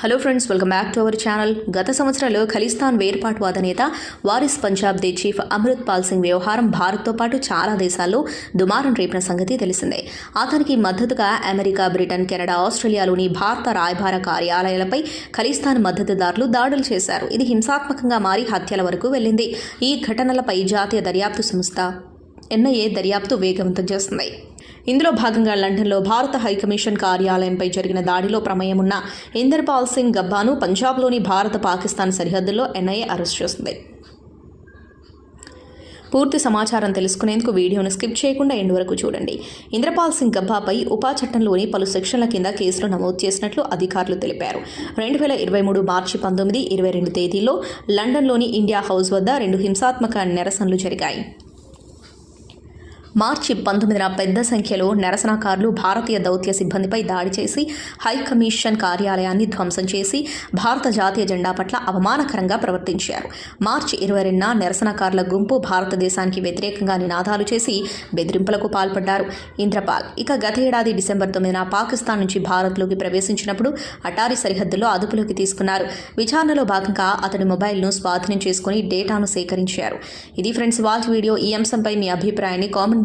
Hello friends welcome back to our channel గత సంవత్సరంలో ఖలిస్తాన్ వేర్పాటువాద నేత వారిస్ పంజాబ్ దే చీఫ్ అమృత్ పాల్ సింగ్ వ్యవహారం భారత్తో పాటు చాలా దేశాల్లో దుమారం రేపిన సంగతి తెలిసిందే. అతనికి మద్దతుగా అమెరికా బ్రిటన్ కెనడా ఆస్ట్రేలియాలోని భారత రాయబార కార్యాలయాలపై ఖలిస్తాన్ మద్దతుదారులు దాడులు చేశారు. ఇది హింసాత్మకంగా మారి హత్యల వరకు వెళ్ళింది. ఈ ఘటనలపై జాతీయ దర్యాప్తు సంస్థ ఎన్ఐఏ దర్యాప్తు వేగవంతం చేస్తుంది. ఇందులో భాగంగా లండన్లో భారత హైకమిషన్ కార్యాలయంపై జరిగిన దాడిలో ప్రమేయం ఉన్న ఇందర్పాల్ సింగ్ గబ్బాను పంజాబ్లోని భారత పాకిస్తాన్ సరిహద్దుల్లో ఎన్ఐఏ అరెస్ట్ చేసింది. పూర్తి సమాచారం తెలుసుకునేందుకు వీడియోను స్కిప్ చేయకుండా ఎండు వరకు చూడండి. ఇంద్రపాల్ సింగ్ గబ్బాపై ఉపా చట్టంలోని పలు సెక్షన్ల కింద కేసులు నమోదు చేసినట్లు అధికారులు తెలిపారు. రెండు వేల ఇరవై మూడు మార్చి పంతొమ్మిది ఇరవై రెండు తేదీలో లండన్లోని ఇండియా హౌస్ వద్ద రెండు హింసాత్మక నిరసనలు జరిగాయి. మార్చి పంతొమ్మిదిన పెద్ద సంఖ్యలో నిరసనకారులు భారతీయ దౌత్య సిబ్బందిపై దాడి చేసి హై కమిషన్ కార్యాలయాన్ని ధ్వంసం చేసి భారత జాతీయ జెండా పట్ల అవమానకరంగా ప్రవర్తించారు. మార్చి ఇరవై రెండున నిరసనకారుల గుంపు భారతదేశానికి వ్యతిరేకంగా నినాదాలు చేసి బెదిరింపులకు పాల్పడ్డారు. ఇంద్రపాల్ ఇక గత ఏడాది డిసెంబర్ తొమ్మిదిన పాకిస్తాన్ నుంచి భారత్లోకి ప్రవేశించినప్పుడు అటారీ సరిహద్దులో అదుపులోకి తీసుకున్నారు. విచారణలో భాగంగా అతడి మొబైల్ను స్వాధీనం చేసుకుని డేటాను సేకరించారు. ఇది ఫ్రెండ్స్ వాచ్ వీడియో. ఈ అంశంపై మీ అభిప్రాయాన్ని కామెంట్